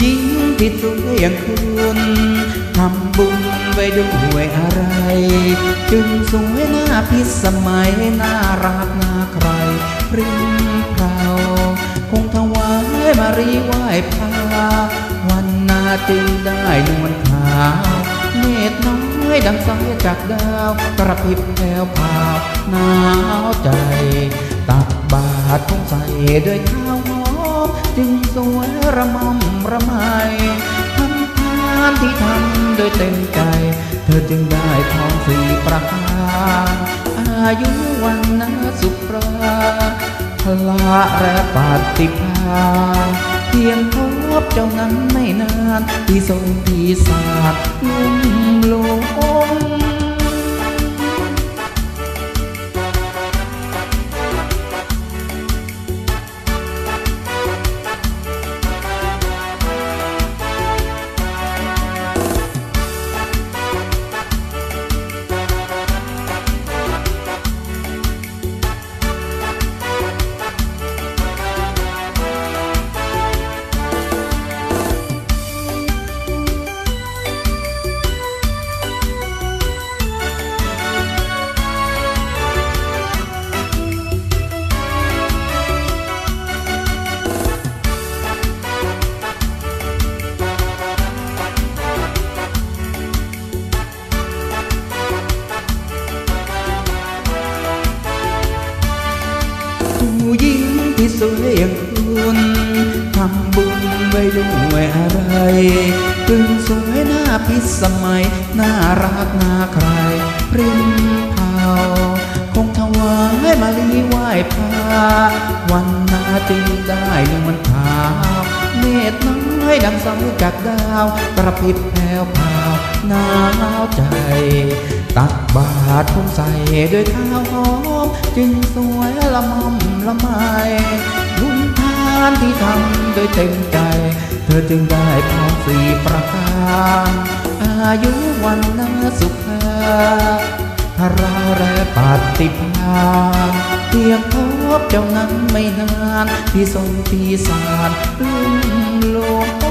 หญิงที่สวยอย่างคุณทำบุญไว้ด้วยอะไร จึงสวยหน้าพิสมัยน่ารักน่าใครพริ้งเพราคงถวายมารีไหว้พาวันนาจึงได้นวลขาวเนตน้อยดังสายจากดาว กระพริบแผ่วพาวหนาวใจ ตักบาตรคงใส่ด้วยข้าว จึงสวยระมำระไมทำทานที่ทำโดยเต็มใจ เธอจึงได้ทองสีประการอายุวันนะสุขราพละและปฏิภาเพียงพบเจ้านั้นไม่นาน ที่ทรงทีศาสตร์ลุ่มหลง สวยอย่างคุณทำบุญไว้ด้วยอะไรถึงสวยหน้าพิสมัย น่ารักน่าใครพริ้งเผาคงถวายมาลีไหว้พาวันนาจึงได้นวลขาวเนตน้อยดังสาจากดาวกระพริบแผ่วพาวหนาวใจ ตักบาตรคงใส่ด้วยข้าวหอม จึงสวยละม่อมละไมบุญทานที่ทำโดยเต็มใจ เธอจึงได้ทองสี่ประการอายุวันนาสุขาพระราและปฏิภาเพียงพบเจ้านั้นไม่นาน ที่ทรงปีศาจลุ่มหลง